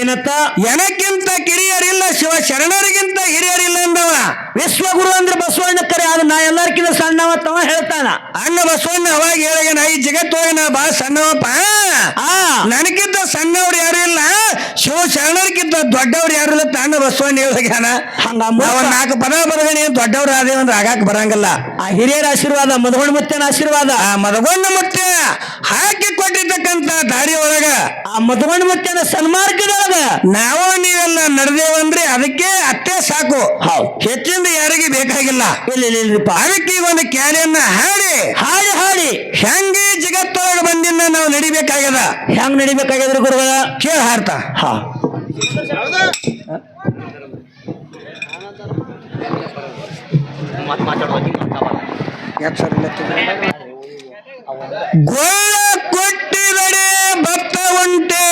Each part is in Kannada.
ಏನತ್ತ? ಎನಕ್ಕಿಂತ ಕಿರಿಯರಿಲ್ಲ ಶಿವ ಶರಣರಿಗಿಂತ ಹಿರಿಯರಿಲ್ಲ ಅಂದವ. ವಿಶ್ವಗುರು ಅಂದ್ರೆ ಬಸವಣ್ಣ ಕರೆ ಅದು ನಾ ಎಲ್ಲರಿಗಿಂತ ಸಣ್ಣವ ತವ ಹೇಳ್ತಾನ. ಅಣ್ಣ ಬಸವಣ್ಣ ಅವಾಗ ಹೇಳಿದ ಈ ಜಗತ್ತೊಳಗೆ ನಾ ಬಾ ಸಣ್ಣವಪ್ಪ. ಆ. ನನಗಿಂತ ಸಣ್ಣವ್ರು ಯಾರು ಇಲ್ಲ ಶಿವ ಶರಣರಿಗಿಂತ ದೊಡ್ಡವ್ರು ಯಾರು ಇಲ್ಲ ಅಣ್ಣ ಬಸವಣ್ಣ ಹೇಳ್ದಾನ ಹಂಗ. ನಾಲ್ಕು ಪದ ಬರಗಣಿ ದೊಡ್ಡವ್ರು ಆದೇವ ಅಂದ್ರೆ ಆಗಾಕ ಬರಂಗಿಲ್ಲ. ಆ ಹಿರಿಯರ ಆಶೀರ್ವಾದ ಮದಗೊಂಡ ಮುತ್ತನ ಆಶೀರ್ವಾದ. ಆ ಮದಗೊಂಡ ಮುತ್ತೆ ಹಾಕಿ ಕೊಟ್ಟಿರ್ತಕ್ಕಂತ ದಾರಿ ಒಳಗ ಆ ಮುತ್ತೇನ ಮುತ್ತನ ಸನ್ಮಾರ್ಗದೊಳಗ ನಾವು ನೀವೆಲ್ಲ ನಡೆದೇವಂದ್ರೆ ಅದಕ್ಕೆ ಅಷ್ಟೇ ಸಾಕು. ಹೆಚ್ಚಿಂದ ಯಾರಿಗೆ ಬೇಕಾಗಿಲ್ಲ. ಅದಕ್ಕೆ ಈಗ ಒಂದು ಕ್ಯಾರಿಯನ್ನ ಹಾಡಿ. ಹಾಡಿ ಹಾಡಿ. ಹೆಂಗೆ ಜಗತ್ತೊಳಗೆ ಬಂದಿಂದ ನಾವು ನಡಿಬೇಕಾಗ್ಯದ? ಹೆಂಗ್ ನಡಿಬೇಕಾಗ್ಯದ್ರ ಗುರುಗಳ? ಕೇಳ ಹಾರ್ತಾ ಹಾ. ಗೊಳ್ಳ ಕೊಟ್ಟಿದಡೆ ಭತ್ತ ಉಂಟೆ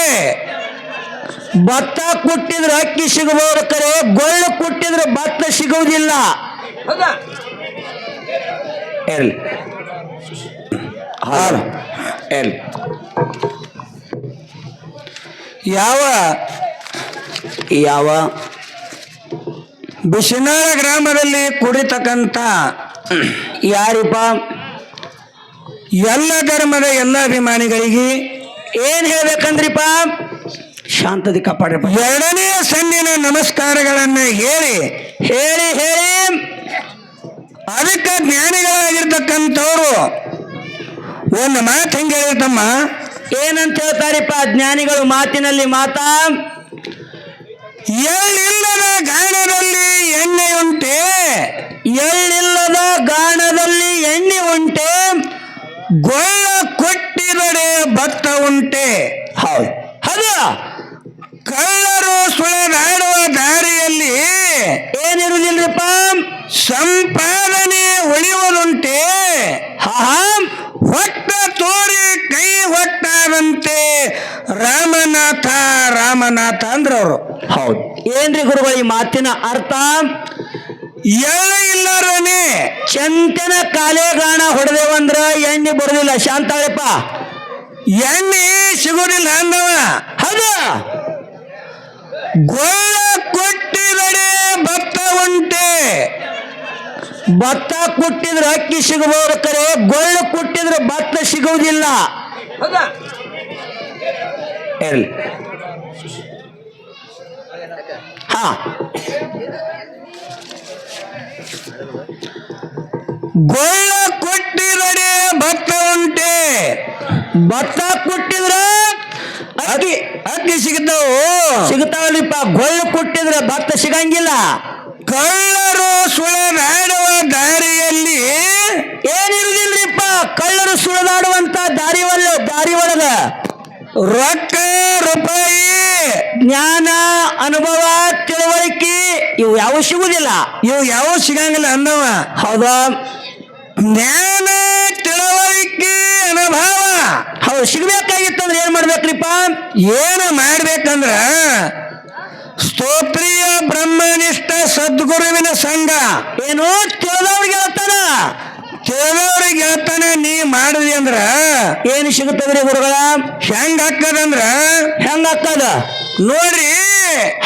ಭತ್ತ ಕುಟ್ಟಿದ್ರೆ ಅಕ್ಕಿ ಸಿಗಬಹುದು ಕರೆ ಗೊಳ್ಳು ಕುಟ್ಟಿದ್ರೆ ಭತ್ತ ಸಿಗುವುದಿಲ್ಲ. ಯಾವ? ಯಾವ? ಬಿಸಿನಾಳ ಗ್ರಾಮದಲ್ಲಿ ಕುಡಿತಕ್ಕಂಥ ಯಾರಿಪ್ಪ? ಎಲ್ಲ ಧರ್ಮದ ಎಲ್ಲ ಅಭಿಮಾನಿಗಳಿಗೆ ಏನ್ ಹೇಳ್ಬೇಕಂದ್ರಿಪ್ಪ? ಶಾಂತದಿ ಕಾಪಾಡ್ರಪ್ಪ ಎರಡನೇ ಸಣ್ಣಿನ ನಮಸ್ಕಾರಗಳನ್ನ ಹೇಳಿ ಹೇಳಿ ಹೇಳಿ. ಅದಕ್ಕೆ ಜ್ಞಾನಿಗಳಾಗಿರ್ತಕ್ಕಂಥವ್ರು ಒಂದು ಮಾತು ಹೆಂಗೆ ಹೇಳಿರ್ತಮ್ಮ? ಏನಂತ ಹೇಳ್ತಾರಿಪ್ಪ ಜ್ಞಾನಿಗಳು ಮಾತಿನಲ್ಲಿ ಮಾತಾ? ಎಳ್ಳಿಲ್ಲದ ಗಾಣದಲ್ಲಿ ಎಣ್ಣೆ ಉಂಟೆ. ಎಳ್ಳಿಲ್ಲದ ಗಾಣದಲ್ಲಿ ಎಣ್ಣೆ ಉಂಟೆ. ಗೊಳ್ಳ ಕೊಟ್ಟಿದಡೆ ಭತ್ತ ಉಂಟೆ. ಹೌದು. ಹೌದು? ಕಳ್ಳರು ಸುಳಿದಾಡುವ ದಾರಿಯಲ್ಲಿ ಏನಿರುವುದಿಲ್ಲಪ್ಪ ಸಂಪಾದನೆ ಉಳಿಯುವುದುಂಟೆ. ಹೊಟ್ಟ ತೋರಿ ಕೈ ಹೊಟ್ಟಾದಂತೆ ರಾಮನಾಥ ರಾಮನಾಥ ಅಂದ್ರವ್ರು. ಹೌದು. ಏನ್ರಿ ಗುರುಗಳು ಈ ಮಾತಿನ ಅರ್ಥ? ಎಳ್ಳು ಇಲ್ಲರನೆ. ಚಂತನ ಕಾಲೇಗಾಣ ಹೊಡೆದೇವಂದ್ರ ಎಣ್ಣೆ ಬರುದಿಲ್ಲ. ಶಾಂತಾಳಪ್ಪ. ಎಣ್ಣೆ ಸಿಗುದಿಲ್ಲ ಅಂದವ. ಹೌದು. ಗೊಳ್ಳ ಕೊಟ್ಟಿದರೆ ಭತ್ತ ಉಂಟೆ. ಭತ್ತ ಕೊಟ್ಟಿದ್ರೆ ಅಕ್ಕಿ ಸಿಗಬಹುದು ಕರೆ ಗೊಳ್ಳು ಕೊಟ್ಟಿದ್ರೆ ಭತ್ತ ಸಿಗುವುದಿಲ್ಲ. ಎರ್ಲಿ ಹಾ. ಗೊಳ್ಳ ಕೊಟ್ಟಿದರೆ ಭತ್ತ ಉಂಟೆ. ಭತ್ತ ಕುಟ್ಟಿದ್ರ ಅಕ್ಕಿ ಅಕ್ಕಿ ಸಿಗ್ತಾವು. ಸಿಗ್ತಾವಲ್ರಿಪ್ಪ ಗೊಳ್ಳು ಕೊಟ್ಟಿದ್ರೆ ಭತ್ತ ಸಿಗಂಗಿಲ್ಲ. ಕಳ್ಳರು ಸುಳನಾಡುವ ದಾರಿಯಲ್ಲಿ ಏನಿರುದಿಲ್ರಿಪ್ಪ? ಕಳ್ಳರು ಸುಳದಾಡುವಂತ ದಾರಿ ಒಳ್ಳ ದಾರಿ ಒಳಗ ರೊಕ್ಕ ರೂಪಾಯಿ ಜ್ಞಾನ ಅನುಭವ ತಿಳುವಳಿಕೆ ಇವು ಯಾವ ಸಿಗುದಿಲ್ಲ. ಇವು ಯಾವ ಸಿಗಂಗಿಲ್ಲ ಅಂದವ. ಹೌದಾ? ಜ್ಞಾನ ತಿಳುವಳಿಕೆ ಅನುಭವ. ಹೌದು, ಸಿಗ್ಬೇಕಾಗಿತ್ತಂದ್ರೆ ಏನ್ ಮಾಡ್ಬೇಕ್ರಿಪ್ಪ? ಏನು ಮಾಡ್ಬೇಕಂದ್ರ ಸ್ತೋತ್ರೀಯ ಬ್ರಹ್ಮನಿಷ್ಠ ಸದ್ಗುರುವಿನ ಸಂಘ. ಏನು ತಿಳಿದವ್ರಿಗೆ ಹೇಳ್ತಾನ. ತಿಳಿದವ್ರಿಗೆ ಹೇಳ್ತಾನೆ, ನೀ ಮಾಡಿದ್ರಿ ಅಂದ್ರ ಏನು ಸಿಗುತ್ತದ್ರಿ ಗುರುಗಳ? ಹೆಂಗ ಹಾಕದಂದ್ರ ಹೆಂಗ ಹಾಕದ ನೋಡ್ರಿ.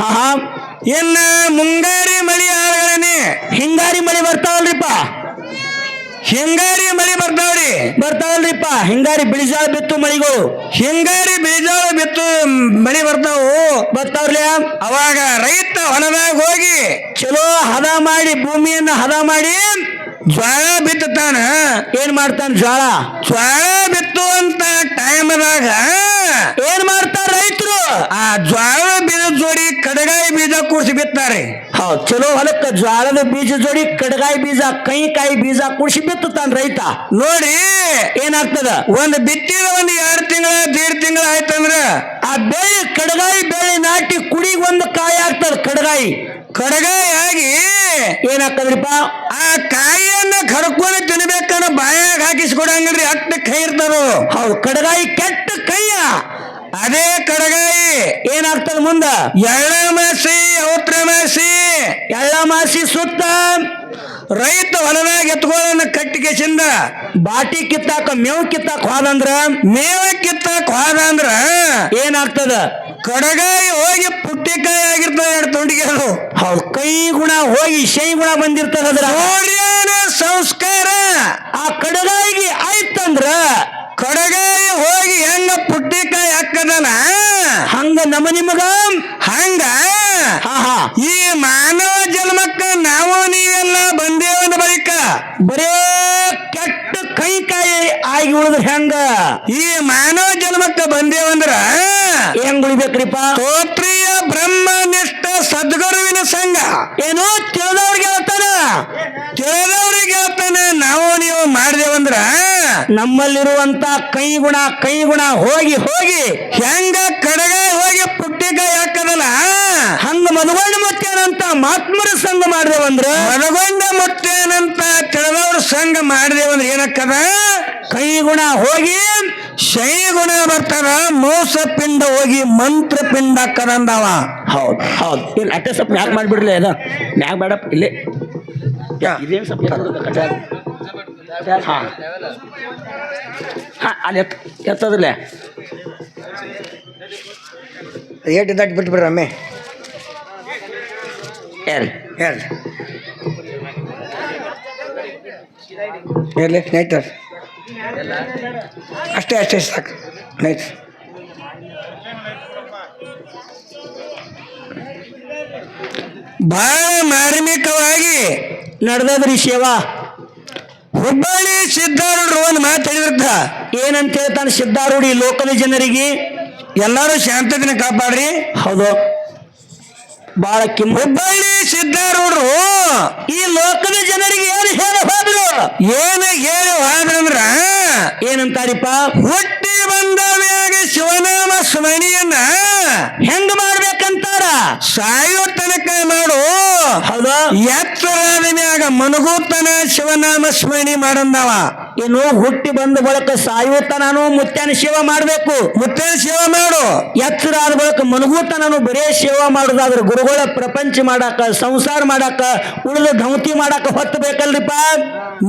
ಹಾ ಇನ್ನ ಮುಂಗಾರಿ ಮಳಿ ಆಳಗಳನೆ ಹಿಂಗಾರಿ ಮಳಿ ಬರ್ತಾವಲ್ರಿಪ್ಪ. ಹಿಂಗಾರಿ ಮಳಿ ಬರ್ತಾವ್ರಿ? ಬರ್ತಾವಲ್ರಿಪ್ಪ. ಹಿಂಗಾರಿ ಬಿಳಿಜಾಳ ಬಿತ್ತು ಮಳಿಗಳು? ಹಿಂಗಾರಿ ಬಿಳಿಜಾಳ ಬಿತ್ತು ಮಳಿ ಬರ್ತಾವು? ಬರ್ತಾವ್ರಿ ಅವಾಗ ರೈತ ಹೊಲದಾಗ ಹೋಗಿ ಚಲೋ ಹದ ಮಾಡಿ ಭೂಮಿಯನ್ನ ಹದ ಮಾಡಿ ಜ್ವಾಳ ಬಿತ್ತಾನ ಏನ್ ಮಾಡ್ತಾನ ಜ್ವಾಳ? ಜ್ವಾಳ ಬಿತ್ತುವಂತ ಟೈಮ್ದಾಗ ಏನ್ ಮಾಡ್ತಾರ ರೈತರು? ಆ ಜ್ವಾಳ ಬೀಜ ಜೋಡಿ ಕಡಗಾಯಿ ಬೀಜ ಕೂಡಿಸಿ ಬಿತ್ತಾರೆ. ಹೌದು ಚಲೋ ಹೊಲಕ್ಕ ಜ್ವಾಳದ ಬೀಜ ಜೋಡಿ ಕಡಗಾಯಿ ಬೀಜ ಕೈ ಕಾಯಿ ಬೀಜ ಕುಡಿಸಿ ಬಿತ್ತಾನ ರೈತ. ನೋಡಿ ಏನಾಗ್ತದ? ಒಂದ್ ಬಿತ್ತಿದ ಒಂದ್ ಎರಡ್ ತಿಂಗಳ ದೇಡ್ ತಿಂಗಳ ಆಯ್ತಂದ್ರ ಆ ಬೆಳೆ ಕಡಗಾಯಿ ಬೆಳೆ ನಾಟಿ ಕುಡಿಗ್ ಒಂದು ಕಾಯಿ ಆಗ್ತದ ಕಡಗಾಯಿ. ಕಡಗಾಯಿ ಆಗಿ ಏನಾಗ್ತದ್ರಿಪ್ಪ? ಆ ಕಾಯಿಯನ್ನ ಕರ್ಕೊಂಡು ತಿನ್ಬೇಕನ್ನ ಬಾಯಾಗ ಹಾಕಿಸ್ಕೊಡಂಗಿಲ್ರಿ ಅಟ್ಟ ಕೈ ಇರ್ತಾರು ಹೌದು ಕಡಗಾಯಿ ಕೆಟ್ಟ ಕೈಯ. ಅದೇ ಕಡಗಾಯಿ ಏನಾಗ್ತದ ಮುಂದ? ಎಳ್ಳ ಮಾಸಿ, ಔತ್ರ ಮಾಸಿ, ಎಳ್ಳ ಸುತ್ತ ರೈತ ಹೊಲದಾಗ ಎತ್ಕೊಳ್ಳೋನ ಕಟ್ಟಿಗೆಸಿಂದ ಬಾಟಿ ಕಿತ್ತಾಕ ಮೇವು ಕಿತ್ತಾಕ ಹೋದಂದ್ರ, ಮೇವ ಕಿತ್ತಾಕ ಹೋದಂದ್ರ ಏನಾಗ್ತದ? ಕಡಗಾಯಿ ಹೋಗಿ ಪುಟ್ಟಿಕಾಯಿ ಆಗಿರ್ತದೆ ಎರಡು ತೊಂಡಿಗೆ ಅದು. ಕೈ ಗುಣ ಹೋಗಿ ಶೈ ಗುಣ ಬಂದಿರ್ತದ ಅದ್ರ ಸಂಸ್ಕಾರ. ಆ ಕಡಗಾಯಿಗೆ ಆಯ್ತಂದ್ರ ಕಡಗಾಯಿ ಹೋಗಿ ಹೆಂಗ ಪುಟ್ಟಿಕಾಯಿ ಹಾಕದನ? ಹಂಗ ನಮ ನಿಮಗ? ಹಂಗ? ಈ ಮಾನವ ಜನ್ಮಕ್ಕ ನಾವು ನೀವೆಲ್ಲ ಬಂದೇವನ ಬಳಿಕ ಬರೇ ಆಗಿ ಉಳಿದ್ರ ಹೆಂಗ? ಈ ಮಾನವ ಜನ್ಮಕ್ಕ ಬಂದೇವಂದ್ರ ಹೆಂಗ್ ಉಳಿಬೇಕ್ರಿಪ್ಪ? ಬ್ರಹ್ಮ ಬ್ರಹ್ಮನಿಷ್ಠ ಸದ್ಗುರುವಿನ ಸಂಘ. ಏನೋ ತಿಳಿದವ್ರಿಗೆ ಹೇಳ್ತಾನ. ತಿಳಿದವ್ರಿಗೆ ಹೇಳ್ತಾನೆ, ನಾವು ನೀವು ಮಾಡಿದೇವಂದ್ರ ನಮ್ಮಲ್ಲಿರುವಂತ ಕೈ ಗುಣ ಕೈ ಗುಣ ಹೋಗಿ ಹೋಗಿ ಹೆಂಗ ಕಡಗ ಹೋಗಿ ಪುಟ್ಟಿಕಾಯಿ ಹಾಕದಲ್ಲ? ಹಂಗ ಮದುಗೊಂಡ ಮತ್ತೇನಂತ ಮಾತ್ಮರ ಸಂಘ ಮಾಡ್ದೇವಂದ್ರ? ಮನಗೊಂಡ ಮತ್ತೇನಂತ ತಿಳಿದವ್ರ ಸಂಘ ಮಾಡಿದೇವಂದ್ರ ಏನಕ್ಕದ? ಕೈ ಗುಣ ಹೋಗಿ ಶೈ ಗುಣ ಬರ್ತಾರ ಮೋಸ ಪಿಂಡ ಹೋಗಿ ಮಂತ್ರ ಪಿಂಡ ಕದಂದವ ಹೌದು ಹೌದು. ಇಲ್ಲ, ಅಟ್ಟೆ ಸ್ವಲ್ಪ ಮ್ಯಾಕ್ ಮಾಡಿಬಿಡ್ಲಿ ಅದ. ಮ್ಯಾಕ್ ಬೇಡಪ್ಪ, ಇಲ್ಲೇ. ಇದೇನು ಸ್ವಲ್ಪ ಹಾ. ಹಾ ಅಲ್ಲಿ ಎತ್ತ ಎತ್ತದಿಲ್ಲ ಏಟ್ ದಾಟಿ ಬಿಟ್ಬಿಡ್ರಿ ಅಮ್ಮೆ ಹೇಳಿ ಹೇಳ್ರಿ ಹೇಳಿ ನೈಟ್ ಅಷ್ಟೇ ಅಷ್ಟೇ ಸಾಕು. ನೈಟ್ ಭಾಳ ಮಾರ್ಮಿಕವಾಗಿ. ನಡೆದದ್ರಿ ಸೇವಾ ಹುಬ್ಬಳ್ಳಿ ಸಿದ್ಧಾರೂಢರು ಒಂದು ಮಾತು ಹೇಳಿದ್ರ ಏನಂತ ಹೇಳ್ತಾನೆ ಸಿದ್ಧಾರೂಢಿ ಲೋಕದ ಜನರಿಗೆ? ಎಲ್ಲರೂ ಶಾಂತತೆನ ಕಾಪಾಡ್ರಿ. ಹೌದು. ಬಹಳ ಕಿಮ್ಮ ಹುಬ್ಬಳ್ಳಿ ಸಿದ್ಧಾರೂಢರು ಈ ಲೋಕದ ಜನರಿಗೆ ಏನು ಹೇಳ ಹೋದ್ರು? ಏನ ಹೇಳಿ ಹೋದ್ರಂದ್ರ ಏನಂತಾರಿಪ್ಪ? ಹುಟ್ಟಿ ಬಂದ ಮ್ಯಾಗ ಶಿವನಾಮ ಸ್ಮರಣಿಯನ್ನ ಹೆಂಗ್ ಮಾಡ್ಬೇಕಂತಾರ? ಸಾಯೋ ತನಕ ಮಾಡು. ಹೌದು? ಎತ್ತರಾದ ಮ್ಯಾಗ ಮನಗೂತನ ಶಿವನಾಮ ಸ್ಮರಣಿ ಮಾಡಂದವ. ಇನ್ನು ಹುಟ್ಟಿ ಬಂದ ಬಳಕ ಸಾಯುತ್ತ ಮುತ್ತಾನ ಶಿವ ಸೇವಾ ಮಾಡ್ಬೇಕು. ಮುತ್ಯಾನ ಸೇವಾ ಮಾಡು. ಎತ್ತರಾದ ಬಳಕ ಮನಗೂತನನು ಬರೇ ಸೇವಾ ಮಾಡುದಾದ್ರೆ ಗುರುಗಳ ಪ್ರಪಂಚ ಮಾಡಾಕ ಸಂಸಾರ ಮಾಡಾಕ ಉಳಿದ ಧೌತಿ ಮಾಡಾಕ ಹೊತ್ತು ಬೇಕಲ್ರಿಪ್ಪ?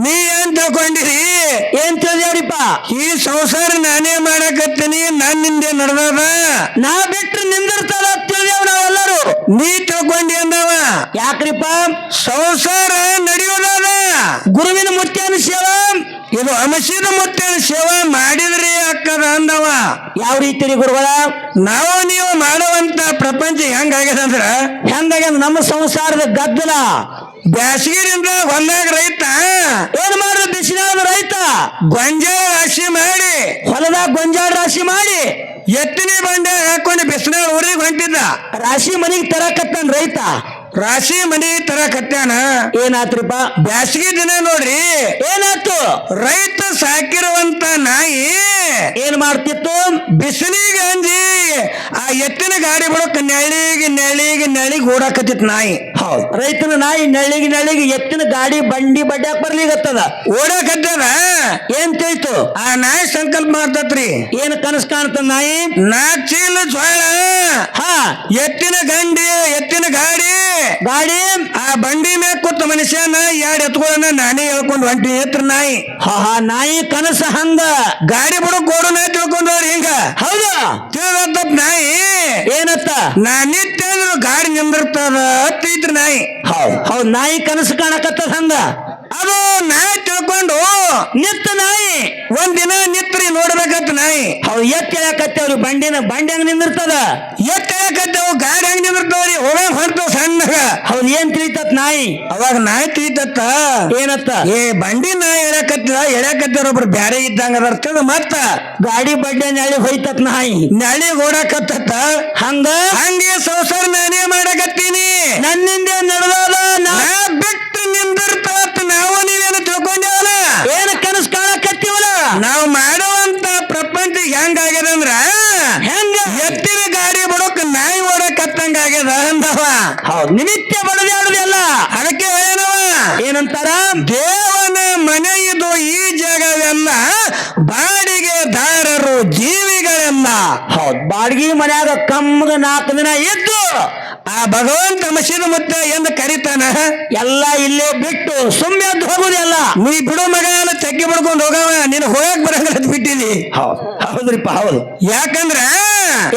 ನೀ ಏನ್ ತಿಳ್ಕೊಂಡಿರಿ? ಏನ್ ತಿಳಿದ್ರಿಪ್ಪ ಈ ಸಂಸಾರ ನಾನೇ ಮಾಡಾಕತ್ತೀನಿ ನಾನ್ ನಿಂದೆ ನಡೆದವ ನಾ ಬಿಟ್ರೆ ನಿಂದಿರ್ತದ ತಿಳಿದೇವ್ ನಾವೆಲ್ಲರೂ. ನೀ ತಿಳ್ಕೊಂಡಿ ಅಂದವ. ಯಾಕ್ರಿಪ್ಪ? ಸಂಸಾರ ನಡೆಯೋದದ. ಗುರುವಿನ ಮುಖ್ಯ ಸೇವಾ ಇದು ಹಮಸಿನ ಮುತ್ತಿನ ಸೇವೆ ಮಾಡಿದ್ರಿ ಅಕ್ಕದ ಅಂದವ. ಯಾವ ರೀತಿ ರೀ ಗುರುಗಳ? ನಾವು ನೀವು ಮಾಡುವಂತ ಪ್ರಪಂಚ ಹೆಂಗಾಗ್ಯದ ಅಂದ್ರ? ಹೆಂಗಾಗ್ಯದ? ನಮ್ಮ ಸಂಸಾರದ ಗದ್ದಲ. ಬ್ಯಾಸಗಿರಿಂದ ಹೊಲ್ದಾಗ ರೈತ. ಏನ್ ಮಾಡ್ರಿ ಬಿಸಿಲಾದ ರೈತ. ಗೊಂಜಾಳ ರಾಶಿ ಮಾಡಿ. ಹೊಲದಾಗ ಗೊಂಜಾಳ ರಾಶಿ ಮಾಡಿ. ಎತ್ತಿನ ಬಂಡೆ ಹಾಕೊಂಡು ಬಿಸಿಲ ಊರಿಗೆ ಹೊಂಟಿದ್ದ. ರಾಶಿ ಮನೆಗೆ ತರಕತ್ತನ್ ರೈತ. ರಾಶಿ ಮನಿ ತರ ಕಟ್ಟ್ಯಾನ. ಏನಾತ್ರಿಪ್ಪ ಬ್ಯಾಸಗಿ ದಿನ ನೋಡ್ರಿ. ಏನಾಯ್ತು? ರೈತ ಸಾಕಿರುವಂತ ನಾಯಿ. ಏನ್ ಮಾಡ್ತಿತ್ತು? ಬಿಸಿಲಿಗೆ ಅಂಜಿ ಆ ಎತ್ತಿನ ಗಾಡಿ ಬಿಡಕ್ ನೆಳಿಗೆ ನೆಳಿಗೆ ನೆಳಿಗೆ ಓಡಾಕತ್ತಿತ್ತು ನಾಯಿ. ಹೌದು. ರೈತನ ನಾಯಿ ನೆಳ್ಳಿಗೆ ನೆಳ್ಳಿಗೆ ಎತ್ತಿನ ಗಾಡಿ ಬಂಡಿ ಬಡ್ಯಾಕ್ ಬರ್ಲಿಗತ್ತದ ಓಡಾಕತ್ತದ. ಏನ್ ತಿಳಿತು? ಆ ನಾಯಿ ಸಂಕಲ್ಪ ಮಾಡ್ತತ್ರಿ. ಏನ್ ಕನಸು ಕಾಣ್ತದ ನಾಯಿ? ನಾಚಿಲ್ ಚೀಲ ಜ್ವಾಳ. ಹಾ. ಎತ್ತಿನ ಗಂಡಿ ಎತ್ತಿನ ಗಾಡಿ. ಗಾಡಿ ಆ ಬಂಡಿ ಮ್ಯಾಗ ಕೂತ ಮನುಷ್ಯನ ಎರಡು ಎತ್ಕೊಳ್ಳೋಣ ನಾನೇ ಹೇಳ್ಕೊಂಡು ಹೊಂಟಿ ಎತ್ರ ನಾಯಿ. ಹಾ ಹಾ ನಾಯಿ ಕನಸ ಹಂಗ. ಗಾಡಿ ಬಿಡು ಓಡು ನಾಯಿ ತಿಳ್ಕೊಂಡವ್ರಿ ಹಿಂಗ. ಹೌದು? ತಿಳಿದ ನಾಯಿ. ಏನತ್ತ? ನಾನೇ ತಿಳಿದ್ರು ಗಾಡಿ ನಿಂದಿರ್ತದ ಅತ್ತೈತ್ರಿ ನಾಯಿ. ಹೌದು ಹೌದು ನಾಯಿ ಕನಸು ಕಾಣಕತ್ತದ ಹಂಗ. ಅದು ನಾಯಿ ತಿಳ್ಕೊಂಡು ನಿತ್ತ ನಾಯಿ ಒಂದಿನ ನಿತ್ರಿ ನೋಡ್ಬೇಕಂತ ನಾಯಿ. ಅವ್ ಎತ್ ಹೇಳಕತ್ತೇವ್ರಿ ಬಂಡಿನ ಬಂಡಿ ಹಂಗ ನಿಂದಿರ್ತದ? ಎತ್ತ ಕದ್ದೆವು ಗಾಡಿ ಹಂಗ ನಿಂದಿರ್ತಾವ್ರಿ ಹೋಗ ಹೊಂಟವು ಸಣ್ಣಗ. ಅವನು ಏನ್ ತಿಳಿತತ್ ನಾಯಿ? ಅವಾಗ ನಾಯಿ ತಿಳಿತತ್ತ. ಏನತ್ತ? ಏ ಬಂಡಿ ನಾಯಿ ಎಳ್ಯಾಕತ್ತಿದ ಎಳ್ಯಾಕತ್ತಿರ ಒಬ್ರು ಬ್ಯಾರೆ ಇದ್ದಂಗ ಅರ್ಥದ ಮತ್ತ? ಗಾಡಿ ಬಡ್ಡೆ ನಾಳಿ ಹೋಯ್ತತ್ ನಾಯಿ. ನಾಳಿ ಓಡಾಕತ್ತ ಹಂಗ? ಹಂಗೆ ಸಂಸಾರ ನಾನೇ ಮಾಡಕತ್ತೀನಿ. ನನ್ನಿಂದ ನಡೆದಾದ ನಾ ಬಿಟ್ಟು ನಿಂದಿರ್ತಾತ್ ನಾವು ನೀವೇನು ತಿಳ್ಕೊಂಡೇವಲ್ಲ ಏನ್ ಕನಸು ಕಾಣಕತ್ತೀವಲ್ಲ ನಾವು ಮಾಡುವಂತ ಪ್ರಪಂಚ ಹೆಂಗಾಗ್ಯದ ಅಂದ್ರ ಹೆಂಗ ಎತ್ತಿನ ಗಾಡಿ ಬಿಡೋಕ್ ನಾಯಿ ಓಡಕತ್ತಂಗ ಆಗ್ಯದ ಅಂದವ ಹೌದ್ ನಿಮಿತ್ತ ಬಡದಾಡುದೆಲ್ಲ ಅದಕ್ಕೆ ಏನವ ಏನಂತಾರ ದೇವನ ಮನೆ ಇದು ಈ ಜಗವೆಲ್ಲ ಬಾಡಿಗೆದಾರರು ಜೀವಿಗಳೆಲ್ಲ. ಹೌದು ಬಾಡಿಗೆ ಮನೆಯಾಗ ಕಮ್ಮಗ ನಾಲ್ಕು ದಿನ ಇದ್ದು ಆ ಭಗವಂತ ಮಸೀದ ಮುತ್ತ ಎಂದು ಕರಿತಾನ? ಎಲ್ಲ ಇಲ್ಲೇ ಬಿಟ್ಟು ಸುಮ್ಮನೆ ಎದ್ದು ಹೋಗುದಿಲ್ಲ ನೀ ಬಿಡು ಮಗ ಎಲ್ಲ ತಗ್ಗಿ ಬಿಡ್ಕೊಂಡು ಹೋಗವ ನೀನು ಹೋಗಕ್ ಬರಂಗಿಲ್ಲ ಬಿಟ್ಟಿದಿ. ಹೌದ್ ಹೌದ್ರಿಪ್ಪ ಹೌದು. ಯಾಕಂದ್ರ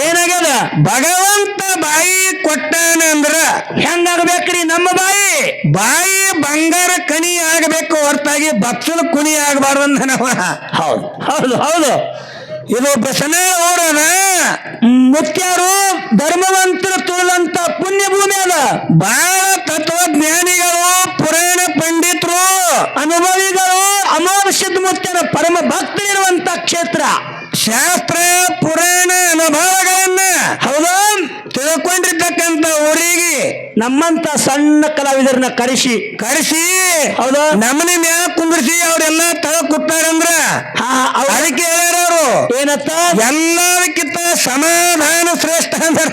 ಏನಾಗ್ಯದ? ಭಗವಂತ ಬಾಯಿ ಕೊಟ್ಟಾನ ಅಂದ್ರ ಹೆಂಗಾಗ್ಬೇಕ್ರಿ ನಮ್ಮ ಬಾಯಿ? ಬಾಯಿ ಬಂಗಾರ ಕಣಿ ಆಗಬೇಕು ಹೊರತಾಗಿ ಬಚ್ಚಲ ಕುಣಿ ಆಗಬಾರ್ದು ನಾವ ಹೌದು ಹೌದು ಹೌದು. ಇದು ಬಸನೇ ಊರದ ಮುತ್ಯಾರು ಧರ್ಮವಂತರ ತುಳಿದಂತ ಪುಣ್ಯ ಭೂಮಿ ಅದ. ಬಹಳ ತತ್ವಜ್ಞಾನಿಗಳು ಪುರಾಣ ಪಂಡಿತರು ಅನುಭವಿಗಳು ಅಮಾವಶ್ಯದ ಮುಖ್ಯರ ಪರಮ ಭಕ್ತರಿರುವಂತ ಕ್ಷೇತ್ರ. ಶಾಸ್ತ್ರ ಪುರಾಣ ಅನುಭವಗಳನ್ನ ಹೌದಾ? ತಿಳ್ಕೊಂಡಿರ್ತಕ್ಕಂತ ಊರಿಗೆ ನಮ್ಮಂತ ಸಣ್ಣ ಕಲಾವಿದರನ್ನ ಕರೆಸಿ. ಕರೆಸಿ. ಹೌದಾ? ನಮ್ಮನೆ ಮ್ಯಾಗ ಕುಂದ್ರಿಸಿ ಅವ್ರೆಲ್ಲ ತಳ ಕುಟ್ಟಾರಂದ್ರ ಅದಕ್ಕೆ ಏನತ್ತ? ಎಲ್ಲದಕ್ಕಿಂತ ಸಮಾಧಾನ ಶ್ರೇಷ್ಠ ಅಂದಾರ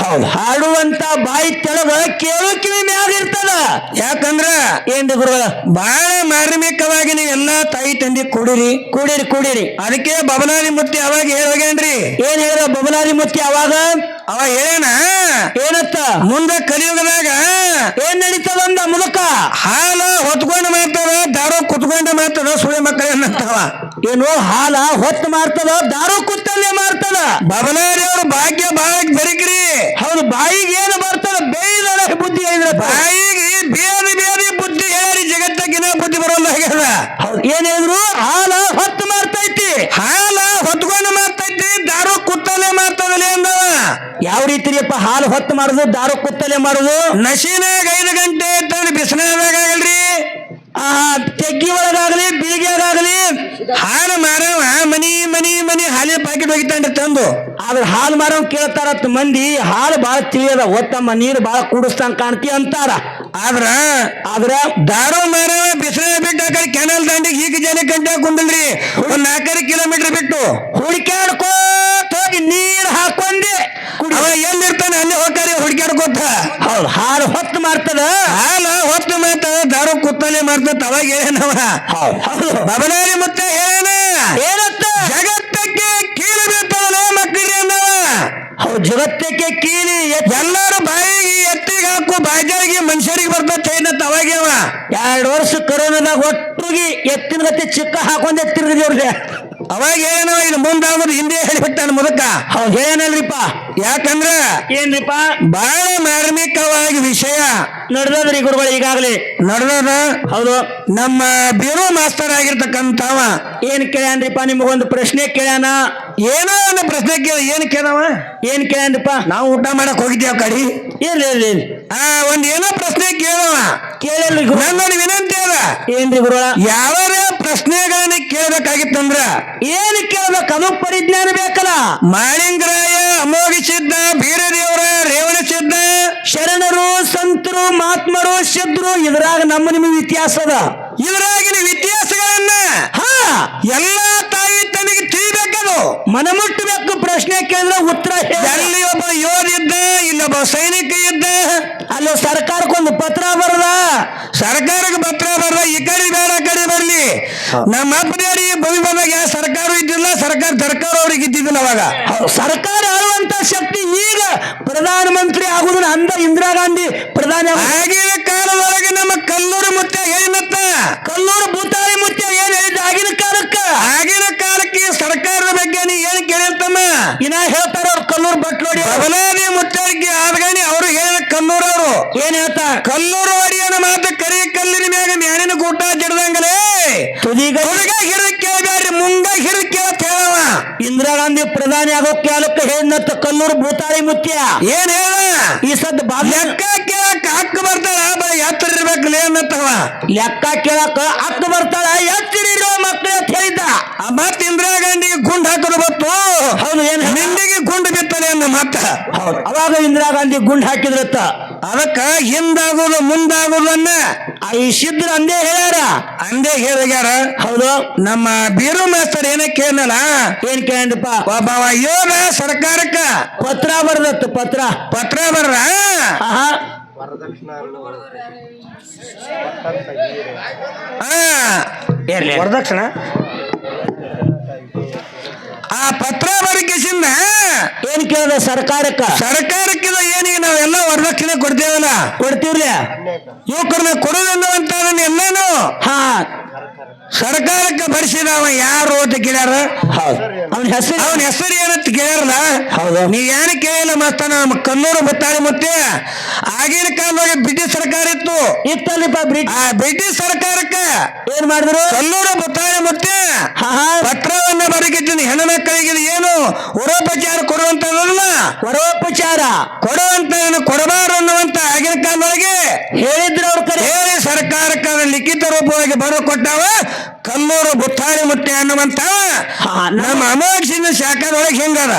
ಹೌದು. ಹಾಡುವಂತ ಬಾಯಿ ತೆಳಗ ಕೇಳು ಕಿವಿ ಮ್ಯಾಗ ಇರ್ತದ. ಯಾಕಂದ್ರ? ಏನ್ರಿ ಗುರುಗಳ? ಬಹಳ ಮಾರ್ಮಿಕವಾಗಿ ನೀವು ಎಲ್ಲಾ ತಾಯಿ ತಂದಿ ಕುಡಿರಿ. ಕುಡಿರಿ ಕುಡಿರಿ. ಅದಕ್ಕೆ ಬಬಲಾರಿ ಮುತ್ತಿ ಅವಾಗ ಹೇಳೋಗೇನ್ರಿ ಏನ್ ಹೇಳಿದ ಬಬಲಾರಿ ಮುತ್ತಿ ಅವಾಗ? ಅವ ಹೇಳೇನ? ಏನತ್ತ? ಮುಂದೆ ಕಲಿಯುಗದಾಗ ಏನ್ ನಡೀತದ ಅಂದ ಮುದುಕ? ಹಾಲ ಹೊತ್ಕೊಂಡು ಮಾತಾಡ ದಾರು ಕುತ್ಕೊಂಡು ಮಾತಾಡ ಸುಳಿ ಮಕ್ಕಳ ಏನು ಹಾಲ ಹೊತ್ತು ಮಾರ್ತದ ದಾರು ಕುತ್ತಲ್ಲೇ ಮಾಡ್ತದ? ಬಬನಾರಿ ಅವ್ರ ಭಾಗ್ಯ ಬಾಯಿಗೆ ಬರಿಕ್ರಿ. ಹೌದು ಬಾಯಿಗೆ ಏನು ಬರ್ತದ? ಬೇಯ್ದರ ಬುದ್ಧಿ ಹೇಳಿದ್ರ ಬಾಯಿಗೆ ಬೇರೆ ಬೇರೆ ಬುದ್ಧಿ ಹೇಳಿ ಜಗತ್ತಕ್ಕಿನ ಬುದ್ಧಿ ಬರೋಲ್ಲ ಆಗ್ಯದ. ಹೌದು ಏನ್ ಹೇಳಿದ್ರು? ಹಾಲ ಹೊತ್ತು ಮಾಡ್ತೈತಿ. ಹಾಲ ಹೊತ್ಕೊಂಡು ಮಾಡ್ತೈತಿ ದಾರು ಕುತ್ತಲೆ ಮಾತದಲಿ ಅಂದವ. ಯಾವ ರೀತಿ ರೀಪ್ಪ ಹಾಲು ಹೊತ್ತು ಮಾಡುದು ದಾರು ಕುತ್ತಲೆ ಮಾಡುದು? ನಶೀನಾಗ ಐದು ಗಂಟೆ ಬಿಸಿನಾಗ ಹೇಳ್ರಿ ಆಗಲ್ರಿ. ಆ, ತೆಗ್ಗಿ ಒಳಗಾಗಲಿ ಬೀಳಿಗೆಯಾಗಲಿ ಹಾಲು ಮಾರವ ಮನಿ ಮನಿ ಮನಿ, ಹಾಲಿನ ಪ್ಯಾಕೆಟ್ ತಂಡ ತಂದು. ಆದ್ರೆ ಹಾಲು ಮಾರವ್ ಕೇಳ್ತಾರತ್ ಮಂದಿ, ಹಾಲು ಬಾಳ ತಿಳಿಯದ, ಒತ್ತಮ್ಮ, ನೀರು ಬಾಳ ಕುಡಿಸ್ತಾನ ಕಾಣ್ತಿ ಅಂತಾರ. ಆದ್ರ ಆದ್ರ ದಾರು ಮಾರ ಬಿಸಿಲ ಬಿಟ್ಟು ಆ ಕಡೆ ಕೆನಲ್ ದಂಡಿಗೆ ಈಗ ಜನ ಗಂಟೆ ಕುಂದಿಲ್ರಿ. ಒಂದ್ ನಾಲ್ಕೈದು ಕಿಲೋಮೀಟರ್ ಬಿಟ್ಟು ಹುಡುಕ್ಯಾಡ್ಕೋತ ಹೋಗಿ ನೀರು ಹಾಕೊಂಡೆ. ಅವ ಎಲ್ಲಿರ್ತಾನೆ ಅಲ್ಲಿ ಹೋಗ್ತಾರೆ ಹುಡುಕ್ಯಾಡ್ಕೋತ. ಹೌದು ಹಾಲು ಹೊತ್ತು ಮಾಡ್ತದ. ಹಾಲು ಹೊತ್ತು ಮಾಡ್ತದ ದಾರು ಕುತ್ತಲೆ ಮಾಡ್ತದ ಅವಾಗ ಏನವ ಹೌದು. ಬಬನಾರಿ ಮತ್ತೆ ಏನ? ಏನತ್ತ ಜಗತ್ತಕ್ಕೆ ಕೀಲಿ ಎಲ್ಲರೂ ಬಾಯಿಗೆ ಎತ್ತಿಗೆ ಹಾಕು ಬಾಜಾರಿಗೆ ಮನುಷ್ಯರಿಗೆ ಬರ್ತೈತೆ ಏನಂತ ಅವಾಗೇವ ಎರಡು ವರ್ಷ ಕರೋನಾದಾಗ ಒಟ್ಟುಗಿ ಎತ್ತಿನ ಗತಿ ಚಿಕ್ಕ ಹಾಕೊಂಡೆ ತಿರುಗಿದೇವ್ರಿ ಅವಾಗ ಏನೋ ಇದು ಮುಂದಾದ್ರೆ ಹಿಂದೆ ಹೇಳಿಬಿಟ್ಟಾನ ಮುದಕ ಹೌದು. ಏನಲ್ರಿಪ್ಪ? ಯಾಕಂದ್ರ? ಏನ್ರಿಪ್ಪ? ಬಹಳ ಮಾರ್ಮಿಕವಾಗಿ ವಿಷಯ. ನಡೆದ್ರಿ ಗುರುಗಳು ಈಗಾಗಲೇ. ನಡೆದ ಹೌದು. ನಮ್ಮ ಬೀರು ಮಾಸ್ತರ್ ಆಗಿರ್ತಕ್ಕಂಥವ. ಏನ್ ಕೇಳ್ಯಾನ್ರಿಪ್ಪ ನಿಮಗೊಂದು ಪ್ರಶ್ನೆ ಕೇಳ್ಯಾನ? ಏನೋ ಒಂದು ಪ್ರಶ್ನೆ ಕೇಳ ಏನ್ ಕೇಳವ ಏನ್ ಕೇಳ್ಯಾನ್ರಿಪ್ಪ? ನಾವು ಊಟ ಮಾಡಕ್ ಹೋಗಿದ್ದೇವ ಕಡಿ. ಇಲ್ಲ ಆ ಒಂದ್ ಏನೋ ಪ್ರಶ್ನೆ ಕೇಳೋಣ. ಕೇಳಿಲ್ರಿ ಗುರು. ನನ್ನೊಂದು ವಿನಂತಿ ಅದ. ಏನ್ರಿ ಗುರು ಯಾವ ಪ್ರಶ್ನೆಗಳನ್ನ ಕೇಳಬೇಕಾಗಿತ್ತಂದ್ರ? ಏನ್ ಕೇಳ್ಬೇಕು? ಅದು ಪರಿಜ್ಞಾನ ಬೇಕಲ್ಲ. ಮಾಳಿಂಗರಾಯ ಅಮೋಘಿಸಿದ್ದ ಬೀರದೇವರ ರೇವಣ ಸಿದ್ದ ಶರಣರು ಸಂತರು ಮಹಾತ್ಮರು ಶದ್ರು ಇದ್ರಾಗ ನಮ್ಮ ನಿಮಗೆ ಇತಿಹಾಸದ ಅದ. ಇದ್ರಾಗಿನ ವ್ಯತ್ಯಾಸಗಳನ್ನ ಹಾ ಎಲ್ಲಾ ತಾಯಿ ತನಗೆ ತಿಳಿಬೇಕದು. ಮನಮುಟ್ಟಬೇಕು ಪ್ರಶ್ನೆ ಕೇಳಿದ್ರೆ ಉತ್ತರ ಎಲ್ಲಿ ಒಬ್ಬ ಯೋಧ ಇದ್ದ ಇಲ್ಲೊಬ್ಬ ಸೈನಿಕ ಇದ್ದ? ಅಲ್ಲಿ ಸರ್ಕಾರಕ್ಕೊಂದು ಪತ್ರ ಬರದ? ಸರ್ಕಾರಕ್ಕೆ ಪತ್ರ ಬರದ? ಈ ಕಡೆ ನಮ್ಮ ಅಪ್ಪದೇವರಿಗೆ ಭೂಮಿ ಬಂದಾಗ ಯಾವ ಸರ್ಕಾರ ಇದ್ದಿಲ್ಲ ಸರ್ಕಾರ ಸರ್ಕಾರ ಅವ್ರಿಗೆ ಇದ್ದಿದ್ದಿಲ್ಲ ಅವಾಗ. ಸರ್ಕಾರ ಆಳುವಂತ ಶಕ್ತಿ ಈಗ ಪ್ರಧಾನ ಮಂತ್ರಿ ಆಗುದನ್ನ ಅಂದ ಇಂದಿರಾ ಗಾಂಧಿ ಪ್ರಧಾನಿ. ಆಗಿನ ಕಾಲದೊಳಗೆ ನಮ್ಮ ಕಲ್ಲೂರು ಮುತ್ತ ಏನತ್ತ ಕಲ್ಲೂರು ಭೂತಾಯಿ ಮುತ್ಯ ಏನ್ ಹೇಳಿದ ಆಗಿನ ಕಾಲಕ್ಕ ಆಗಿನ ಕಾಲಕ್ಕೆ ಸರ್ಕಾರದ ಬಗ್ಗೆ ನೀ ಏನ್ ಕೇಳಿರ್ತಮ್ಮ ಇನ್ನ ಹೇಳ್ತಾರ ಅವ್ರು ಕಲ್ಲೂರು ಬಟ್ಲೋಡಿ ನೋಡಿ ಬಬಲಾದಿ ಮುತ್ತರಿಗೆ ಆದ್ಗಣಿ ಅವರು ಏನ ಕಲ್ಲೂರು ಅವರು? ಏನ್ ಹೇಳ್ತಾ ಕಲ್ಲೂರು ಅಡಿಯನ ಮಾತು ಕರಿ ಕಲ್ಲಿನ ಮ್ಯಾಗ ಮ್ಯಾನಿನ ಗೂಟ ಜಡದಂಗಲೇ? ತುದಿಗ ಹಿಡಿದು ಕೇಳಬೇಡ್ರಿ ಮುಂಗ ಹಿಡಿದ ಕೇಳತ್ ಹೇಳವ. ಇಂದಿರಾ ಗಾಂಧಿ ಪ್ರಧಾನಿ ಆಗೋ ಕಾಲಕ್ಕೆ ಹೇಳಿದಂತ ಕಲ್ಲೂರು ಭೂತಾಳಿ ಮುಖ್ಯ ಏನ್ ಹೇಳ? ಈ ಸದ್ ಬಾಲ್ಯ ಲೆಕ್ಕ ಕೇಳಕ್ ಹಕ್ಕು ಬರ್ತಾಳ ಬರೀ ಎತ್ತರ ಇರ್ಬೇಕಲೇ ಅನ್ನತ್ತವ. ಲೆಕ್ಕ ಕೇಳಕ ಅಕ್ಕ ಬರ್ತಾಳ ಎತ್ತಿರಿರೋ ಮಕ್ಕಳು ಅಂತ ಹೇಳಿದ್ದ. ಮತ್ ಇಂದಿರಾ ಗಾಂಧಿಗೆ ಗುಂಡ್ ಹಾಕೋದು ಗೊತ್ತು? ಹೌದು ಏನ್ ಹಿಂದಿಗೆ ಗುಂಡ್ ಬಿತ್ತಲೆ ಅಂದ ಮತ್ತ. ಹೌದು ಅವಾಗ ಇಂದಿರಾ ಗಾಂಧಿ ಗುಂಡ್ ಹಾಕಿದ್ರತ್ತ. ಅದಕ್ಕ ಹಿಂದಾಗೋದು ಮುಂದಾಗೋದನ್ನ ಅನ್ನ. ಈ ಸಿದ್ರ ಅಂದೇ ಹೇಳ್ಯಾರ. ಅಂದೇ ಹೇಳ್ಯಾರ ಹೌದು. ನಮ್ಮ ಬೀರು ಮಾಸ್ತರ್ ಏನ ಕೇಳಲ್ಲ ಏನ್ ಕೇಳಪ್ಪ ಒಬ್ಬ ಯೋಗ ಸರ್ಕಾರಕ್ಕ. ಪತ್ರ ಬರ್ದತ್ತ ಪತ್ರ. ಪತ್ರ ಬರ್ರ ವರದಕ್ಷಿಣ? ಆ ಪತ್ರ ಬರಕಿಸಿಂದ ಏನ್ ಕೇಳಿದ ಸರ್ಕಾರಕ್ಕ? ಸರ್ಕಾರಕ್ಕೆ ಏನೀಗ ನಾವೆಲ್ಲ ವರದಕ್ಷಿಣೆ ಕೊಡ್ತೇವಲ್ಲ? ಕೊಡ್ತೀವ್ರಿ ಯುವಕರನ್ನ ಕೊಡುದನ್ನುವಂತ ಎಲ್ಲಾನು ಹಾ. ಸರ್ಕಾರಕ್ಕೆ ಬಡಿಸಿದವ ಯಾರು ಅಂತ ಕೇಳ್ಯಾರ? ಹೌದು. ಅವನ ಹೆಸರು ಅವನ ಹೆಸರು ಏನಂತ ಕೇಳಲ್ಲ ಹೌದು. ನೀ ಏನು ಕೇಳಿಲ್ಲ ಮತ್ತ ನಮ್ಮ ಕನ್ನೂರು ಬತ್ತಾಳಿ ಮತ್ತೆ? ಆಗಿನ ಕಾಲದಾಗ ಬ್ರಿಟಿಷ್ ಸರ್ಕಾರ ಇತ್ತು. ಇತ್ತಲ್ಲಿಪ್ಪ ಬ್ರಿಟಿಷ್ ಆ ಬ್ರಿಟಿಷ್ ಸರ್ಕಾರಕ್ಕ ಏನ್ ಮಾಡಿದ್ರು? ಕಲ್ಲೂರು ಬತ್ತಾಳಿ ಮತ್ತೆ? ಪತ್ರವನ್ನ ಬರಗಿದ್ದೀನಿ ಹೆಣ್ಣು ಮಕ್ಕಳಿಗೆ ಏನು? ವರೋಪಚಾರ ಕೊಡುವಂತದಲ್ಲ ವರೋಪಚಾರ. ಕೊಡುವಂತ ಏನು ಕೊಡಬಾರ ಅನ್ನುವಂತ ಆಗಿನ ಕಾಲದೊಳಗೆ? ಹೇಳಿದ್ರು ಅವ್ರ ಕಡೆ. ಹೇಳಿ ಸರ್ಕಾರಕ್ಕೆ ಲಿಖಿತ ರೂಪವಾಗಿ ಬರೋ ಕೊಟ್ಟಾವ? ಕಲ್ಲೂರು ಬುತ್ತಾಳಿ ಮುತ್ತೆ ಅನ್ನುವಂತ ನಮ್ಮ- ಅಮೋಕ್ಷಿನ ಶಾಖದೊಳಗೆ ಹಿಂಗದ.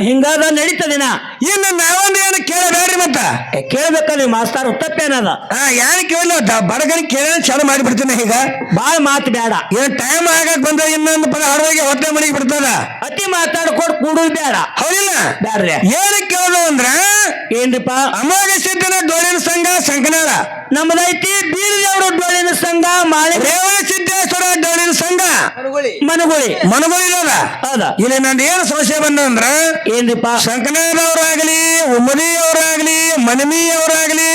ಹಿಂಗಾದ ನಡೀತದಿನ ಇನ್ನು ನಾವೊಂದು ಏನು ಕೇಳಬೇಡ್ರಿ ಮತ್ತ? ಕೇಳ್ಬೇಕಲ್ಲ ಮಾಸ್ತಾರ ತಪ್ಪೇನದ ಆ ಯಾರು ಕೇಳಲ್ಲ ಬಡಗನ ಕೇಳ ಚಾಲು ಮಾಡಿಬಿಡ್ತೀನಿ ಈಗ. ಬಾಳ ಮಾತು ಬೇಡ ಏನು ಟೈಮ್ ಆಗಕ್ ಬಂದ ಇನ್ನೊಂದು ಪದ ಹೊರಗೆ ಹೊಟ್ಟೆ ಮನೆಗೆ ಬಿಡ್ತದ. ಅತಿ ಮಾತಾಡ್ಕೊಂಡು ಕೂಡುದು ಬೇಡ ಹೌದಿಲ್ಲ? ಬೇಡ್ರಿ ಏನು ಕೇಳೋದು ಅಂದ್ರ ಏನ್ರಿಪ್ಪ? ಅಮೋಘ ಸಿದ್ಧನ ಡೋಳಿನ ಸಂಘ ಸಂಕನಾಳ. ನಮ್ದೈತಿ ಬೀರದೇವರು ಡೋಳಿನ ಸಂಘ ಮಾಳಿ ರೇವಣ ಸಿದ್ದೇಶ್ವರ ಡೋಳಿನ ಸಂಘ? ಮನಗುಳಿ. ಮನಗುಳಿ. ಹೌದ. ಇಲ್ಲಿ ನಂದು ಏನು ಸಮಸ್ಯೆ ಬಂದ ಅಂದ್ರ ಏನ್ರಿಪ್ಪ? ಸಂಕನಾದವರಾಗಲಿ ಉಮ್ಮದಿಯವರಾಗಲಿ ಮನಮಿಯವರಾಗಲಿ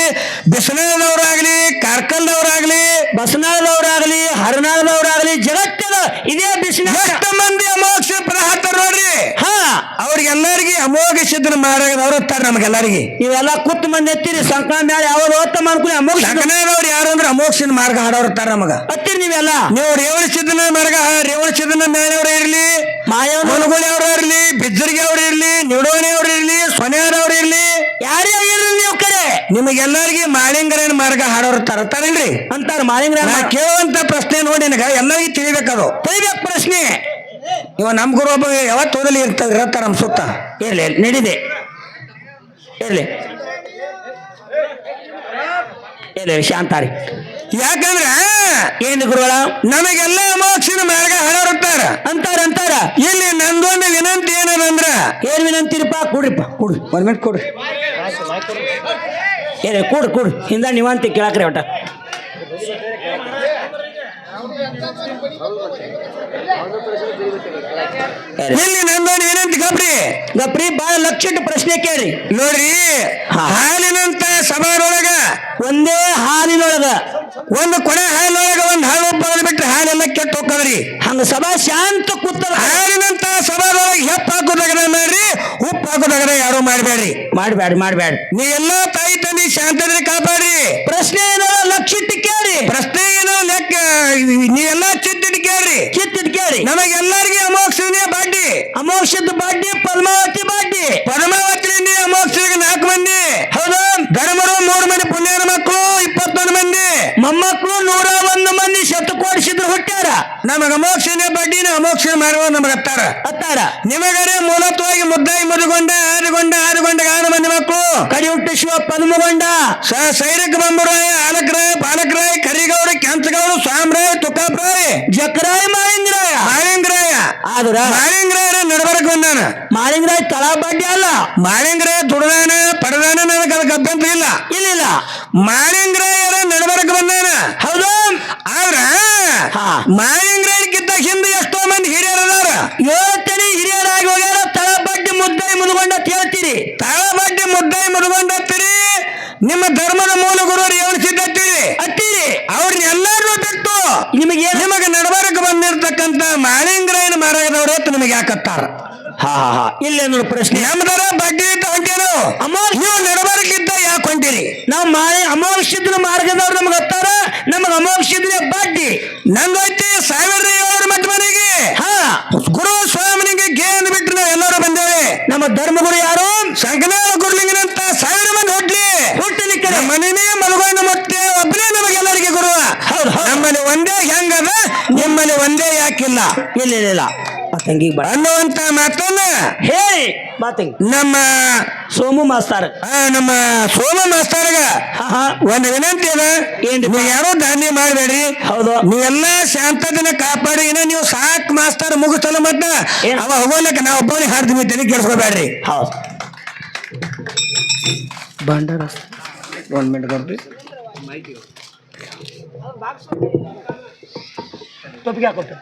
ಬಿಸನದವ್ರಾಗ್ಲಿ ಕಾರ್ಕಲ್ದವ್ರಾಗ್ಲಿ ಬಸನಾಳದವ್ರಾಗ್ಲಿ ಹರನಾಳದವ್ರಾಗ್ಲಿ ಜಗತ್ತಿನ ಇದೇ ಬಿಸಿನ ಎಷ್ಟು ಮಂದಿ ಅಮೋಕ್ಷ ಪ್ರಹಾತರ ನೋಡ್ರಿ ಹಾ ಅವ್ರಿಗೆಲ್ಲರಿಗೆ ಅಮೋಘ ಸಿದ್ಧನ ಮಾರ್ಗ ಅವರು ಇರ್ತಾರೆ ನಮಗೆಲ್ಲರಿಗೆ. ನೀವೆಲ್ಲ ಕುತ್ತು ಮಂದಿ ಎತ್ತಿರಿ ಸಂಕ್ರಾಂತಿ ಮೇಲೆ ಯಾವಾಗ ಓದ್ತ ಅನುಕೂಲ ಅಮೋಘ ಸಂಕನಾದವ್ರು ಯಾರು ಅಂದ್ರೆ ಅಮೋಕ್ಷನ ಮಾರ್ಗ ಹಾಡೋರು ಇರ್ತಾರೆ ನಮಗ. ಹತ್ತಿರಿ ನೀವೆಲ್ಲ. ನೀವು ರೇವಣ ಸಿದ್ಧನ ಮಾರ್ಗ ರೇವಣ ಸಿದ್ಧನ ಮೇಳವ್ರು ಇರ್ಲಿ ಮಾಯವ್ರ ಅವ್ರ ಅವ್ರು ಇರ್ಲಿ ಬಿಜ್ಜರಿಗೆ ಅವ್ರ ಇರ್ಲಿ ನಿಡೋಣಿ ಅವ್ರ ಇರ್ಲಿ ಸೊನೆಯವ್ರು ಇರ್ಲಿ. ಯಾರೇ ಇರ್ಲಿ ನೀವು ಕರೆ ನಿಮಗೆಲ್ಲರಿಗೆ ಮಾಳಿಂಗರನ ಮಾರ್ಗ ಹಾಡೋರು ತರ್ತಾರಿಲ್ರಿ ಅಂತಾರ ಮಾಳಿಂಗ್ರ ಕೇಳುವಂತ ಪ್ರಶ್ನೆ ನೋಡಿ ನಿನಗ ಎಲ್ಲರಿಗೂ ತಿಳಿಬೇಕದು. ತಿಳಿಬೇಕು ಪ್ರಶ್ನೆ. ಇವ ನಮ್ಮ ಗುರು ಒಬ್ಬ ಯಾವತ್ತು ಓದಲಿ ಇರ್ತದೆ ಇರತ್ತ ನಮ್ ಸುತ್ತ. ಇರಲಿ ನಡೀದೆ ಇರ್ಲಿ. ಇರ್ಲಿ ಶಾಂತಾರಿ ಯಾಕಂದ್ರೆ, ಏನು ಗುರುಗಳ, ನಮಗೆಲ್ಲ ಮೋಕ್ಷಿನ ಮಾರ್ಗ ಹಾಡೋರು ಇರ್ತಾರ ಅಂತಾರ ಅಂತಾರ. ಇಲ್ಲಿ ನಂದೊಂದು ವಿನಂತಿ ಏನದಂದ್ರ, ಏನ್ ವಿನಂತಿರಿಪ್ಪ? ಕೊಡ್ರಿಪ್ಪ, ಕೊಡ್ರಿ. ಒಂದ್ ಮಿನಿಟ್ ಕೊಡ್ರಿ. ಏನೇ ಕೊಡ್ರಿ ಕೊಡ್ರಿ. ಹಿಂದ ನೀವಂತಿ ಕೇಳಕ್ರಿ ಒಟ್ಟ. ಇಲ್ಲಿ ನಂದೊಂದು ಏನಂತ ಗಬ್ರಿ ಗಪ್ರಿ ಬಹಳ ಲಕ್ಷಿಟ್ಟು ಪ್ರಶ್ನೆ ಕೇಳಿ. ನೋಡ್ರಿ ಹಾಲಿನಂತ ಸಮಾರೊಳಗ ಒಂದೇ ಹಾಲಿನೊಳಗ ಒಂದು ಕೊನೆ ಹಾಲೊಳಗ ಒಂದ್ ಹಾಲು ಬರೆದು ಬಿಟ್ರೆ ಹಾಲೆಲ್ಲ ಹೋಗ್ತದ್ರಿ ಹಂಗ ಸಭಾ ಶಾಂತ ಕೂತದ. ಹಾಲಿನಂತ ಸಭಾದೊಳಗೆ ಹೆಪ್ಪ ಹಾಕೋದಾಗದ ಮಾಡ್ರಿ ಉಪ್ಪು ಹಾಕೋದಾಗದ ಯಾರು ಮಾಡ್ಬೇಡ್ರಿ ಮಾಡಬೇಡಿ ಮಾಡಬೇಡಿ ನೀ ಎಲ್ಲ ತಾಯಿ ತಂದೆ ಶಾಂತದ್ರೆ ಕಾಪಾಡ್ರಿ. ಪ್ರಶ್ನೆ ಏನೋ ಲಕ್ಷಿಟ್ಟು ಕೇಳಿ ಪ್ರಶ್ನೆ ಏನೋ ಲೆಕ್ಕ ನೀವೆಲ್ಲ ಚಿಟ್ಟಿಟ್ಟು ಕೇಳ್ರಿ. ಕಿತ್ತಿಟ್ ಕೇಳಿ ನಮಗೆಲ್ಲರಿಗೆ ಅಮೋಕ್ಷನೇ ಬಾಡ್ಡಿ. ಅಮೋಕ್ಷದ ಬಾಡ್ಡಿ ಪದ್ಮಾವತಿ ಬಾಡ್ಡಿ. ಪದ್ಮಾವತಿ ಅಮೋಕ್ಷರಿಗೆ ನಾಲ್ಕು ಮಂದಿ. ಹೌದು. ಧರ್ಮರು ಮೂರು ಮಂದಿ ಪುಣ್ಯರ ಮಕ್ಕಳು ಇಪ್ಪತ್ತೊಂದು ಮಂದಿ. ಮೊಮ್ಮಕ್ಕಳು ನೂರ ಒಂದು ಮಂದಿ ಶತಕೋಡಿಸಿದ್ರು ಹುಟ್ಟ್ಯಾರ? ನಮಗ ಮೋಕ್ಷನೇ ಬಡ್ಡಿನ ಅಮೋಕ್ಷ ಮಾಡುವ ನಮಗ ಹತ್ತಾರ. ಅತ್ತಾರ ನಿಮಗರೆ ಮೂಲತ್ವವಾಗಿ ಮುದ್ದಾಯಿ ಮದುಗೊಂಡ ಆರುಗೊಂಡ ಆರುಗೊಂಡ ಗಾನ ಮಂದಿ ಮಕ್ಕಳು. ಕಡಿ ಹುಟ್ಟು ಶಿವಪ್ಪ ಪದ್ಮಗೊಂಡ ಸ ಸೈನಿಕ ಬಂಬುರಾಯ ಆಲಕರಾಯ ಬಾಲಕರಾಯ ಕರಿಗೌಡ ಕೆಂಚಗೌಡ ಸ್ವಾಮ್ರಾಯ ತುಕಾಪ್ರಾಯ. ಜಕರಾಯ ಮಾಳಿಂಗರಾಯ ಆದ್ರ ಮಾಳಿಂಗ್ರಾಯ ನಡಬರಕ್ ಬಂದಾನ. ಮಾಳಿಂಗರಾಯ ತಳ ಬಡ್ಡಿ ಅಲ್ಲ. ಮಾಳಿಂಗ್ರಾಯ ದುಡದಾನ ಪಡದಾನ ನನಗೆ ಅದಕ್ಕೆ ಅಭ್ಯಂತರ ಇಲ್ಲ. ಇಲ್ಲ ಇಲ್ಲ. ಮಾಳಿಂಗರಾಯರ ನಡಬರಕ್ ಬಂದಾನ. ಹೌದು. ಆದ್ರ ಹಾ. ಮಾಳಿಂಗರಾಯರ್ಕಿಂತ ಹಿಂದೆ ಎಷ್ಟೋ ಮಂದಿ ಹಿರಿಯರ ಅದಾರ. ಏಳ್ತನಿ ಹಿರಿಯರಾಗಿ ಹೋಗ್ಯಾರ ಮುದ್ದಾಯಿ ಮುದುಗೊಂಡ ಕೇಳ್ತೀರಿ. ತಾಳಬಡ್ಡಿ ಮುದ್ದಾಯಿ ಮುದುಗೊಂಡತ್ತೀರಿ ನಿಮ್ಮ ಧರ್ಮದ ಮೂಲ ಗುರುವರು ಸಿದ್ಧತ್ತೀರಿ ಅತ್ತೀರಿ ಅವ್ರನ್ನೆಲ್ಲರೂ ಬಿಟ್ಟು ನಿಮಗೆ ನಿಮಗೆ ನಡಬರಕ್ಕೆ ಬಂದಿರತಕ್ಕಂತ ಮಾಳಿಂಗ್ರಾಯನ ಎತ್ತು ನಿಮಗೆ ಯಾಕತ್ತಾರ ಹಾ ಹಾ ಹಾ. ನೋಡಿ ಪ್ರಶ್ನೆ. ನಮ್ದರ ಬಡ್ಡಿ ಇದ್ದ ಹೊಂಟೇನು? ಅಮೋಘ ನೀವು ನಡಬರಕ್ಕಿದ್ದ ಯಾಕೆ ಹೊಂಟಿರಿ? ನಾವು ಮಾಳಿ ಅಮೋಕ್ಷಿದ್ರ ಮಾರ್ಗದವ್ರು ನಮ್ಗೆ ಹತ್ತಾರ ನಮಗ ಅಮಾವಶ್ಯದ ಬಡ್ಡಿ. ನಂದೈತಿ ಸಾವಿರದ ಏಳರ ಮಟ್ಟ ಮನೆಗೆ. ಹಾ. ಗುರು ಸ್ವಾಮಿನಿಗೆ ಗೇ ಅಂದ್ಬಿಟ್ಟು ನಾವು ಎಲ್ಲರೂ ಬಂದೇವೆ ನಮ್ಮ ಧರ್ಮಗುರು ಯಾರು? ಸಂಕನಾಳ ಗುರುಲಿಂಗನಂತ ಸಾವಿರ ಮಂದಿ ಹೊಟ್ಲಿ ಹುಟ್ಟಲಿಕ್ಕೆ ಮನೆಯೇ ಮನೆನೇ ಮಲಗೋಣ ಮತ್ತೆ ಒಬ್ಬನೇ ನಮಗೆಲ್ಲರಿಗೆ ಗುರು ಹೌದು, ಹೌದು. ನಮ್ಮಲ್ಲಿ ಒಂದೇ ಹೆಂಗದ ನಿಮ್ಮಲ್ಲಿ ಒಂದೇ ಯಾಕಿಲ್ಲ. ಇಲ್ಲ ಇಲ್ಲ ಇಲ್ಲ. ಆ ತಂಗಿಗೆ ಬಾ ಅನ್ನುವಂತ ಮಾತನ್ನ ಹೇಳಿ. ಮಾತಂಗಿ ನಮ್ಮ ಸೋಮು ಮಾಸ್ತಾರ. ಆ, ನಮ್ಮ ಸೋಮ ಮಾಸ್ತಾರ ಹಾ ಹಾ. ಒಂದು ವಿನಂತಿ ಅದ. ಏನ್ರಿ? ನೀವು ಯಾರೋ ದಾನ್ಯ ಮಾಡಬೇಡ್ರಿ. ಹೌದು. ನೀವೆಲ್ಲ ಶಾಂತದನ್ನ ಕಾಪಾಡಿ ಇನ್ನ ನೀವು ಸಾಕ್ ಮಾಸ್ತಾರ ಮುಗಿಸಲು ಮತ್ತ ಏನ್? ಅವ ಹೋಗ್ಲಕ್ಕ ನಾವು ಒಬ್ಬನೇ ಹಾಡ್ತೀವಿ ತಲೆ ಕೇಳಿಸ್ಕೋಬೇಡ್ರಿ ಹೌದು. ಒಂದ್ ಮಿನಿಟ್ ಬರ್ರಿ. ತೊಪ್ಪಿಗೆ ಹಾಕೊಟ್ಟು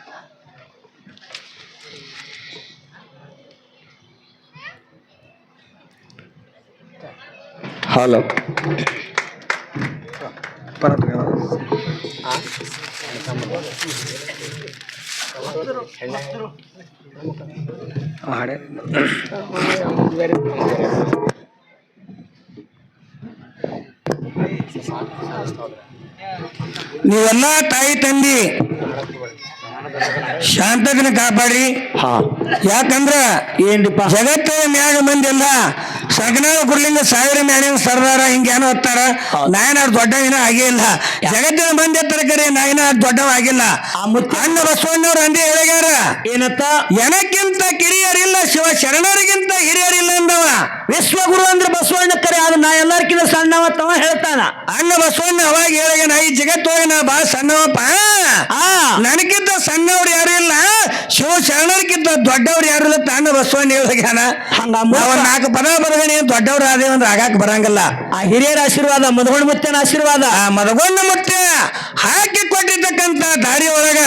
ಹಲೋ ಹಾಡೆ ನೀವೆಲ್ಲ ತಾಯಿ ತಂದಿ ದಿನ ಕಾಪಾಡಿ ಹಾ. ಯಾಕಂದ್ರ ಏನ್ರಿಪ್ಪ? ಜಗತ್ತ ಮ್ಯಾಗ ಮಂದಿ ಎಲ್ಲ ಸಗನಾಳ ಸಾವಿರ ಮ್ಯಾಲಿನ ಸರ್ದಾರ ಹಿಂಗೇನೋ ಹತ್ತಾರ. ನಾಯನ ದೊಡ್ಡವಿನ ಆಗೇ ಇಲ್ಲ. ಜಗತ್ತಿನ ಮಂದಿ ಹತ್ತರ ಕರೆ ನಾಯನ ದೊಡ್ಡವ ಆಗಿಲ್ಲ. ಅಣ್ಣ ಬಸವಣ್ಣವ್ರ ಅಂದೇ ಹೇಳಿಗಾರ ಏನತ್ತ? ಎನಕ್ಕಿಂತ ಕಿರಿಯರಿಲ್ಲ ಶಿವ ಶರಣರಿಗಿಂತ ಹಿರಿಯರಿಲ್ಲ ಅಂದವ. ವಿಶ್ವಗುರು ಅಂದ್ರೆ ಬಸವಣ್ಣ ಕರೆ ಆದ್ರೆ ನಾ ಎಲ್ಲಾರ್ಕಿಂತ ಸಣ್ಣವ ತವ ಹೇಳ್ತಾನ. ಅಣ್ಣ ಬಸವಣ್ಣ ಅವಾಗ ಹೇಳಿಗ ನಾ ಈ ಜಗತ್ತೊಳಗೆ ನಾ ಬಾ ಸಣ್ಣವಪ್ಪ. ಆ. ನನಗಿಂತ ಸಣ್ಣವ್ರು ಯಾರು ಇಲ್ಲ. ಶಿವ ಶರಣರ್ಕಿಂತ ದೊಡ್ಡವ್ರು ಯಾರು ಇಲ್ಲ ಅಣ್ಣ ಬಸವಣ್ಣ ಮೂವ- ನಾಲ್ಕು ಪದ ಬರಗಣಿ ದೊಡ್ಡವ್ರು ಆದೇವಂದ್ರೆ ಆಗಾಕ ಬರಂಗಿಲ್ಲ. ಆ ಹಿರಿಯರ ಆಶೀರ್ವಾದ ಮದಗೊಂಡ ಮುತ್ತೇನ ಆಶೀರ್ವಾದ. ಆ ಮದಗೊಂಡ ಮುತ್ತೆ ಹಾಕಿ ಕೊಟ್ಟಿರ್ತಕ್ಕಂತ ದಾರಿ ಒಳಗ.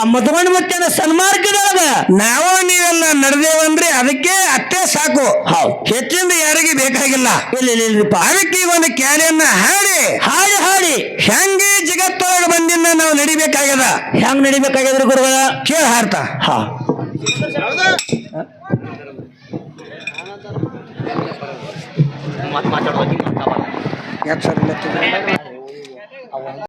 ಆ ಮದಗೊಂಡ ಮುತ್ತೇನ ಸನ್ಮಾರ್ಗದೊಳಗ. ನಾವು ನೀವೆಲ್ಲ ನಡೆದೇವಂದ್ರೆ ಅದಕ್ಕೆ ಅತ್ತೆ ಸಾಕು. ಹೌದ್. ಹೆಚ್ಚಿಂದ ಯಾರಿಗೆ ಬೇಕಾಗಿಲ್ಲ? ಇಲ್ಲ ಇಲ್ಲ ಅದಕ್ಕೆ ಈ ಒಂದು ಕ್ಯಾಲಿಯನ್ನ ಹಾಡಿ. ಹಾಡಿ ಹಾಡಿ. ಹೆಂಗೆ ಜಗತ್ತೊಳಗ ಬಂದಿಂದ ನಾವು ನಡಿಬೇಕಾಗ್ಯದ? ಹೆಂಗ್ ನಡಿಬೇಕಾಗ್ಯದ್ರ ಗುರುಗಳ? ಕೇಳ ಹಾರ್ತ ಹಾ. ಸರ್